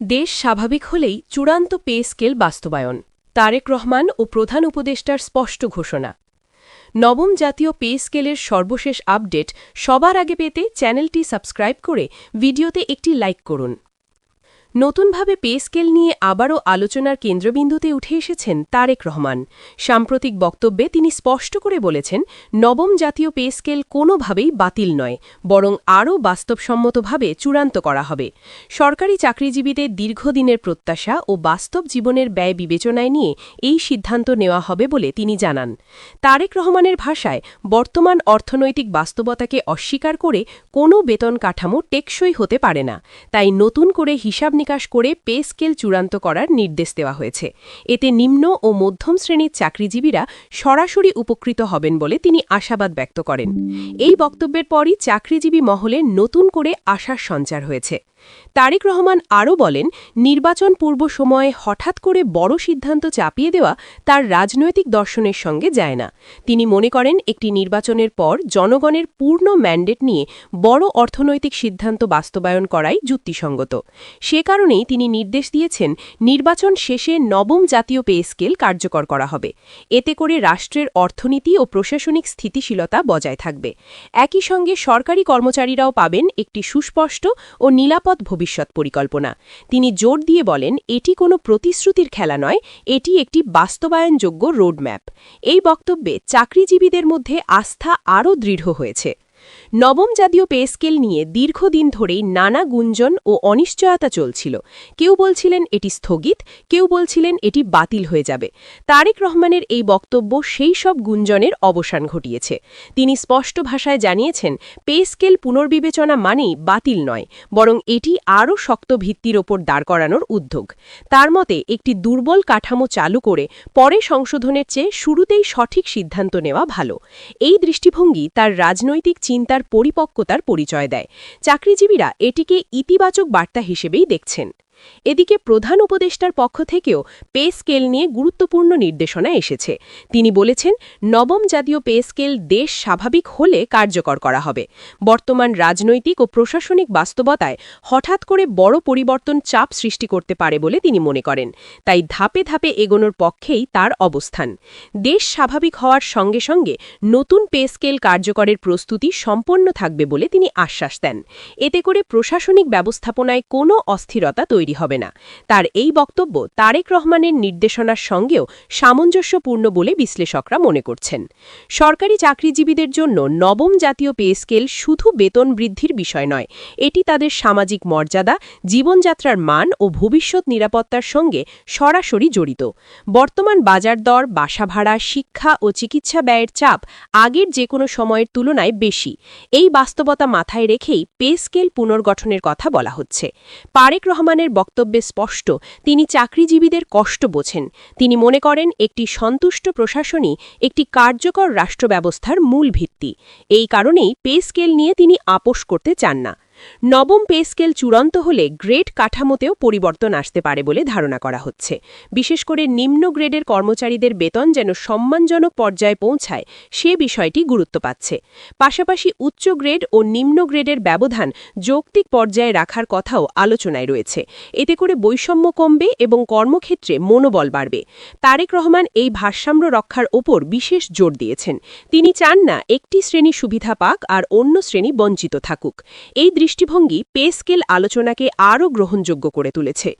দেশ স্বাভাবিক হলেই চূড়ান্ত পে স্কেল বাস্তবায়ন। তারেক রহমান ও প্রধান উপদেষ্টার স্পষ্ট ঘোষণা। নবম জাতীয় পে স্কেলের সর্বশেষ আপডেট সবার আগে পেতে চ্যানেলটি সাবস্ক্রাইব করে ভিডিওতে একটি লাইক করুন। নতুনভাবে পে স্কেল নিয়ে আবারও আলোচনার কেন্দ্রবিন্দুতে উঠে এসেছেন তারেক রহমান। সাম্প্রতিক বক্তব্যে তিনি স্পষ্ট করে বলেছেন, নবম জাতীয় পে স্কেল কোনোভাবেই বাতিল নয়, বরং আরও বাস্তবসম্মতভাবে চূড়ান্ত করা হবে। সরকারি চাকরিজীবীদের দীর্ঘদিনের প্রত্যাশা ও বাস্তব জীবনের ব্যয় বিবেচনায় নিয়ে এই সিদ্ধান্ত নেওয়া হবে বলে তিনি জানান। তারেক রহমানের ভাষায়, বর্তমান অর্থনৈতিক বাস্তবতাকে অস্বীকার করে কোনো বেতন কাঠামো টেকসই হতে পারে না, তাই নতুন করে হিসাব নিকাশ করে পে স্কেল চূড়ান্ত করার নির্দেশ দেওয়া হয়েছে। এতে নিম্ন ও মধ্যম শ্রেণির চাকরিজীবীরা সরাসরি উপকৃত হবেন বলে তিনি আশাবাদ ব্যক্ত করেন। এই বক্তব্যের পরই চাকরিজীবী মহলে নতুন করে আশার সঞ্চার হয়েছে। তারেক রহমান আরও বলেন, নির্বাচন পূর্ব সময়ে হঠাৎ করে বড় সিদ্ধান্ত চাপিয়ে দেওয়া তার রাজনৈতিক দর্শনের সঙ্গে যায় না। তিনি মনে করেন, একটি নির্বাচনের পর জনগণের পূর্ণ ম্যান্ডেট নিয়ে বড় অর্থনৈতিক সিদ্ধান্ত বাস্তবায়ন করাই যুক্তিসঙ্গত। সে কারণেই তিনি নির্দেশ দিয়েছেন, নির্বাচন শেষে নবম জাতীয় পে স্কেল কার্যকর করা হবে। এতে করে রাষ্ট্রের অর্থনীতি ও প্রশাসনিক স্থিতিশীলতা বজায় থাকবে। একই সঙ্গে সরকারি কর্মচারীরাও পাবেন একটি সুস্পষ্ট ও নিরাপদ ভবিষ্যৎ পরিকল্পনা। তিনি জোর দিয়ে বলেন, এটি কোনো প্রতিশ্রুতির খেলা নয়, এটি একটি বাস্তবায়নযোগ্য রোডম্যাপ। এই বক্তব্যে চাকরিজীবীদের মধ্যে আস্থা আরও দৃঢ় হয়েছে। নবম জাতীয় পে স্কেল নিয়ে দীর্ঘদিন ধরেই নানা গুঞ্জন ও অনিশ্চয়তা চলছিল। কেউ বলছিলেন এটি স্থগিত, কেউ বলছিলেন এটি বাতিল হয়ে যাবে। তারেক রহমানের এই বক্তব্য সেই সব গুঞ্জনের অবসান ঘটিয়েছে। তিনি স্পষ্ট ভাষায় জানিয়েছেন, পে স্কেল পুনর্বিবেচনা মানেই বাতিল নয়, বরং এটি আরও শক্ত ভিত্তির ওপর দাঁড় করানোর উদ্যোগ। তার মতে, একটি দুর্বল কাঠামো চালু করে পরে সংশোধনের চেয়ে শুরুতেই সঠিক সিদ্ধান্ত নেওয়া ভালো। এই দৃষ্টিভঙ্গি তার রাজনৈতিক চিন্তার পরিপক্কতার পরিচয় দেয়। চাকরিজীবীরা এটিকে ইতিবাচক বার্তা হিসেবেই দেখছেন। এদিকে প্রধান উপদেষ্টার পক্ষ থেকেও পে স্কেল নিয়ে গুরুত্বপূর্ণ নির্দেশনা এসেছে। তিনি বলেছেন, নবম জাতীয় পে স্কেল দেশ স্বাভাবিক হলে কার্যকর করা হবে। বর্তমান রাজনৈতিক ও প্রশাসনিক বাস্তবতায় হঠাৎ করে বড় পরিবর্তন চাপ সৃষ্টি করতে পারে বলে তিনি মনে করেন। তাই ধাপে ধাপে এগোনোর পক্ষেই তার অবস্থান। দেশ স্বাভাবিক হওয়ার সঙ্গে সঙ্গে নতুন পে স্কেল কার্যকরের প্রস্তুতি সম্পন্ন থাকবে বলে তিনি আশ্বাস দেন। এতে করে প্রশাসনিক ব্যবস্থাপনায় কোনো অস্থিরতা তৈরি তৈরি হবে না। তার এই বক্তব্য তারেক রহমানের নির্দেশনার সঙ্গেও সামঞ্জস্যপূর্ণ বলে বিশ্লেষকরা মনে করছেন। সরকারি চাকরিজীবীদের জন্য নবম জাতীয় পে স্কেল শুধু বেতন বৃদ্ধির বিষয় নয়, এটি তাদের সামাজিক মর্যাদা, জীবনযাত্রার মান ও ভবিষ্যৎ নিরাপত্তার সঙ্গে সরাসরি জড়িত। বর্তমান বাজার দর, বাসা ভাড়া, শিক্ষা ও চিকিৎসা ব্যয়ের চাপ আগের যে কোনো সময়ের তুলনায় বেশি। এই বাস্তবতা মাথায় রেখেই পে স্কেল পুনর্গঠনের কথা বলা হচ্ছে। পারেক রহমানের বক্তব্যে স্পষ্ট, তিনি চাকরিজীবীদের কষ্ট বোঝেন। তিনি মনে করেন, একটি সন্তুষ্ট প্রশাসনই একটি কার্যকর রাষ্ট্র ব্যবস্থার মূল ভিত্তি। এই কারণেই পে স্কেল নিয়ে তিনি আপোষ করতে চান না। নবম পে স্কেল চূড়ান্ত হলে গ্রেড কাঠামোতেও পরিবর্তন আসতে পারে বলে ধারণা করা হচ্ছে। বিশেষ করে নিম্ন গ্রেডের কর্মচারীদের বেতন যেন সম্মানজনক পর্যায়ে পৌঁছায়, সে বিষয়টি গুরুত্ব পাচ্ছে। পাশাপাশি উচ্চ গ্রেড ও নিম্ন গ্রেডের ব্যবধান যৌক্তিক পর্যায়ে রাখার কথাও আলোচনায় রয়েছে। এতে করে বৈষম্য কমবে এবং কর্মক্ষেত্রে মনোবল বাড়বে। তারেক রহমান এই ভারসাম্য রক্ষার ওপর বিশেষ জোর দিয়েছেন। তিনি চান না একটি শ্রেণি সুবিধা পাক আর অন্য শ্রেণি বঞ্চিত থাকুক। এই দৃষ্টিভঙ্গি পে স্কেল আলোচনাকে আরও গ্রহণযোগ্য করে তুলেছে।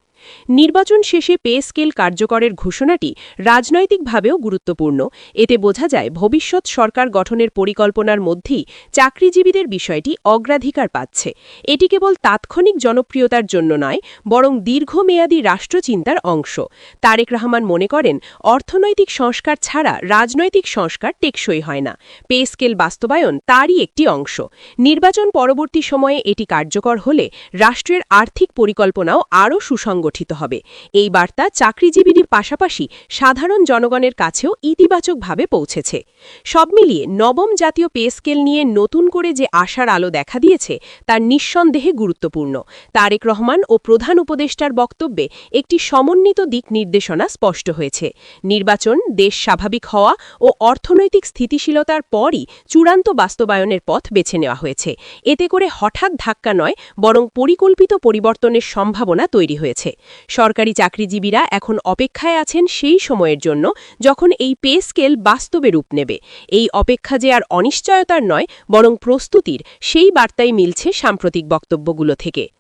নির্বাচন শেষে পে স্কেল কার্যকরের ঘোষণাটি রাজনৈতিকভাবেও গুরুত্বপূর্ণ। এতে বোঝা যায়, ভবিষ্যৎ সরকার গঠনের পরিকল্পনার মধ্যেই চাকরিজীবীদের বিষয়টি অগ্রাধিকার পাচ্ছে। এটি কেবল তাৎক্ষণিক জনপ্রিয়তার জন্য নয়, বরং দীর্ঘমেয়াদী রাষ্ট্রচিন্তার অংশ। তারেক রহমান মনে করেন, অর্থনৈতিক সংস্কার ছাড়া রাজনৈতিক সংস্কার টেকসই হয় না। পে স্কেল বাস্তবায়ন তারই একটি অংশ। নির্বাচন পরবর্তী সময়ে এটি কার্যকর হলে রাষ্ট্রের আর্থিক পরিকল্পনাও আরও সুসংগঠিত পুনর্সংগঠিত হবে। এই বার্তা চাকরিজীবীর পাশাপাশি সাধারণ জনগণের কাছেও ইতিবাচকভাবে পৌঁছেছে। সব মিলিয়ে নবম জাতীয় পে স্কেল নিয়ে নতুন করে যে আশার আলো দেখা দিয়েছে, তার নিঃসন্দেহে গুরুত্বপূর্ণ। তারেক রহমান ও প্রধান উপদেষ্টার বক্তব্যে একটি সমন্বিত দিক নির্দেশনা স্পষ্ট হয়েছে। নির্বাচন দেশ স্বাভাবিক হওয়া ও অর্থনৈতিক স্থিতিশীলতার পরই চূড়ান্ত বাস্তবায়নের পথ বেছে নেওয়া হয়েছে। এতে করে হঠাৎ ধাক্কা নয়, বরং পরিকল্পিত পরিবর্তনের সম্ভাবনা তৈরি হয়েছে। সরকারি চাকরিজীবীরা এখন অপেক্ষায় আছেন সেই সময়ের জন্য যখন এই পে স্কেল বাস্তবে রূপ নেবে। এই অপেক্ষা যে আর অনিশ্চয়তার নয়, বরং প্রস্তুতির, সেই বার্তাই মিলছে সাম্প্রতিক বক্তব্যগুলো থেকে।